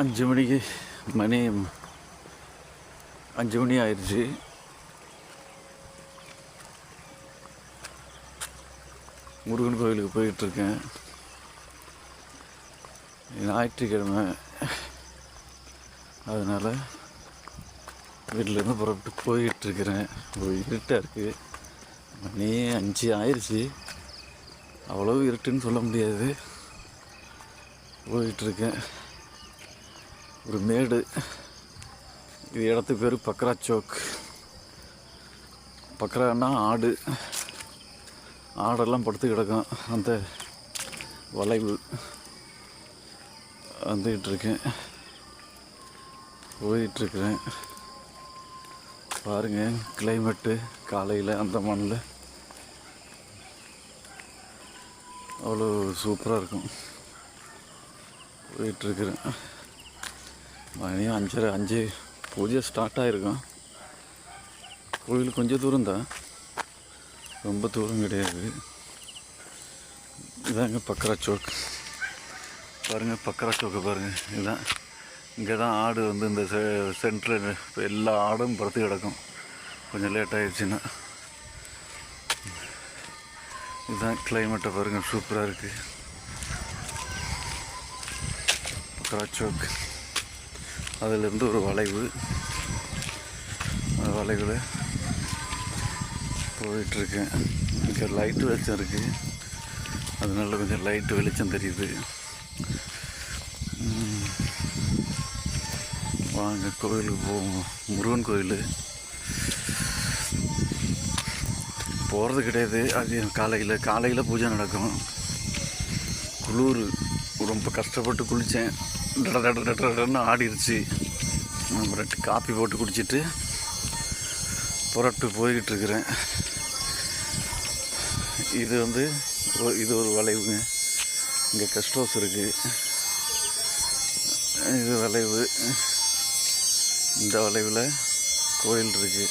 அஞ்சு மணிக்கு மணி அஞ்சு மணி ஆயிடுச்சு முருகன் கோயிலுக்கு போயிட்டுருக்கேன். ஞாயிற்றுக்கிழமை. அதனால் வீட்டிலேருந்து புறப்பட்டு போயிட்டுருக்கிறேன். இருட்டாக இருக்குது மணி அஞ்சு ஆயிடுச்சு அவ்வளோ இருட்டுன்னு சொல்ல முடியாது. போயிட்டுருக்கேன். ஒரு மேடு. இது இடத்து பேர் பக்ரா சோக். பக்ரான்னா ஆடு. ஆடெல்லாம் படுத்து கிடக்கும். அந்த வளைவு. வந்துக்கிட்டு இருக்கேன் பாருங்கள் கிளைமேட்டு காலையில் அந்த மண்ணில் அவ்வளோ சூப்பராக இருக்கும். போயிட்டுருக்குறேன் மணி அஞ்சரை அஞ்சு. பூஜை ஸ்டார்ட் ஆகிருக்கும் கோயில் கொஞ்சம் தூரம் தான். ரொம்ப தூரம் கிடையாது. இதாங்க பக்கரா சோக் பாருங்கள் பக்கரா சோக்கை பாருங்கள் இதுதான் இங்கே தான் ஆடு வந்து இந்த செ சென்டரில் இப்போ எல்லா ஆடும் படுத்து கிடக்கும். கொஞ்சம் லேட் ஆயிடுச்சுன்னா. இதுதான் கிளைமேட்டை பாருங்கள் சூப்பராக இருக்குது பக்கரா சோக் அதிலிருந்து ஒரு வளைவு. அந்த வளைவில் போயிட்டுருக்கேன் இங்கே லைட்டு வெளிச்சம் இருக்குது அதனால கொஞ்சம் லைட்டு வெளிச்சம் தெரியுது. வாங்க கோயிலுக்கு போவோம். முருகன் கோயில். போகிறது கிடையாது. அது காலையில் காலையில் பூஜை நடக்கும். குளிர். ரொம்ப கஷ்டப்பட்டு குளித்தேன் டட டடன்னு ஆடிருச்சு அப்புறம் காப்பி போட்டு குடிச்சிட்டு புரட்டு போய்கிட்டு இருக்கிறேன் இது வந்து இது ஒரு வளைவுங்க. இங்கே கெஸ்ட் ஹவுஸ் இருக்குது இது வளைவு. இந்த வளைவில் கோயில் இருக்குது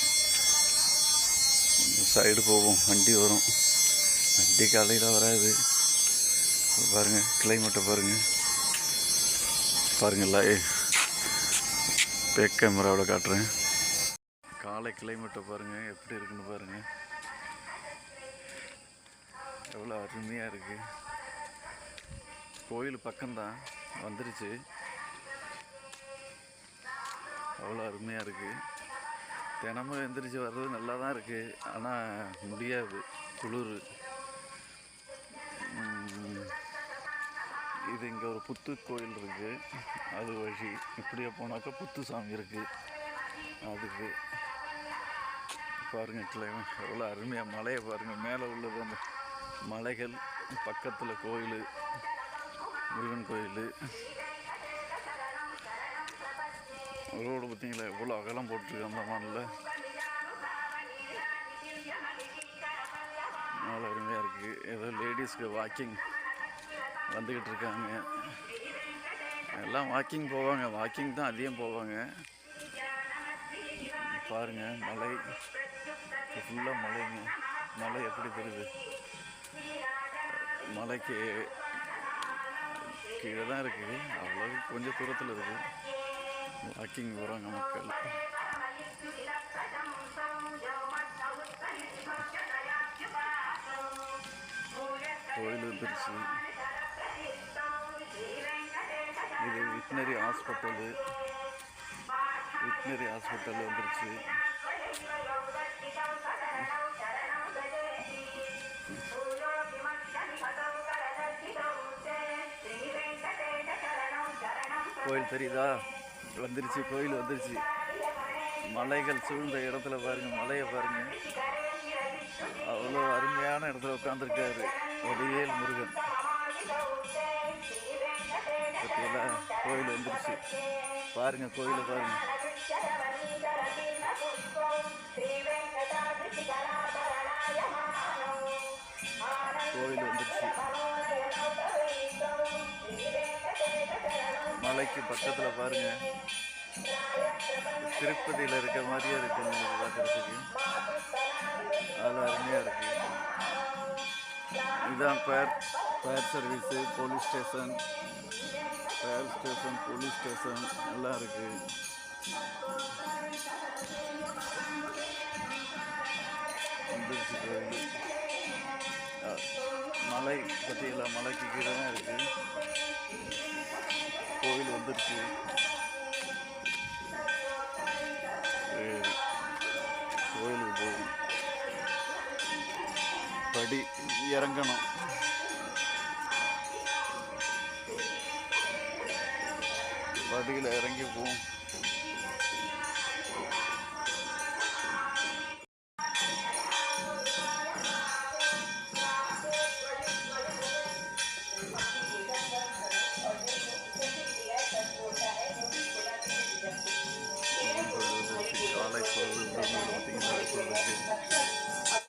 சைடு போவோம் வண்டி வரும். வண்டி காலையில் வராது. பாருங்கள் கிளைமேட்டை பாருங்கள் பாருங்கள் பேக் கேமராவில் காட்டுறேன். காலை கிளைமேட்டை பாருங்கள் எப்படி இருக்குன்னு பாருங்கள் எவ்வளோ அருமையாக இருக்குது கோயில் பக்கம்தான் வந்துருச்சு. அவ்வளோ அருமையாக இருக்குது தினமும் எந்திரிச்சு வர்றது நல்லா தான் இருக்குது ஆனால் முடியாது. குளிர். இது இங்கே ஒரு புத்து கோயில் இருக்குது அது வழி. இப்படியே போனாக்கா புத்து சாமி இருக்குது அதுக்கு பாருங்கள் கிளைமேட் எவ்வளோ அருமையாக மலையை பாருங்கள் மேலே உள்ளது அந்த மலைகள் பக்கத்தில் கோயில் முருகன் கோயில். ரோடு பார்த்தீங்களா? எவ்வளோ அகலம் போட்டிருக்கு அந்த மண்ணில். நல்லா அருமையாக இருக்குது ஏதோ லேடிஸ்க்கு வாக்கிங் வந்துக்கிட்டு இருக்காங்க. எல்லாம் வாக்கிங் போவாங்க. வாக்கிங் தான் அதிகம் போவாங்க. பாருங்க மலை. ஃபுல்லாக மலைங்க. மலை எப்படி தெரியுது? மலைக்கு கீழே தான் இருக்குது அவ்வளோ கொஞ்சம் தூரத்தில் இருக்குது வாக்கிங் போகிறாங்க மக்கள். கோயில் வந்துருச்சு. இது விட்னரி ஹாஸ்பிட்டலு. விட்னரி ஹாஸ்பிட்டல் வந்துருச்சு. கோயில் தெரியுதா? வந்துருச்சு கோயில் வந்துருச்சு. மலைகள் சூழ்ந்த இடத்துல பாருங்க மலையை பாருங்க. அவ்வளோ அருமையான இடத்துல உட்காந்துருக்காரு வடிவேல் முருகன். பார்த்தீங்களா கோயில் வந்துருச்சு. பாருங்க கோயிலை பாருங்க. கோயில் வந்துருச்சு. மலைக்கு பக்கத்தில் பாருங்க. திருப்பதியில் இருக்க மாதிரியே இருக்கு உங்களுக்கு பார்க்குறதுக்கு அதில் அருமையாக இருக்கு. இதுதான் fire fire service police station ரயில் ஸ்டேஷன் போலீஸ் ஸ்டேஷன் எல்லாம் இருக்குது வந்துருச்சு கோயில் மலை பற்றியில் மலைக்கு கீழே தான் இருக்குது கோயில் வந்துருச்சு சரி. கோயிலுக்கு போகும் படி இறங்கணும் വടിയിൽ ഇറങ്ങി പോവും.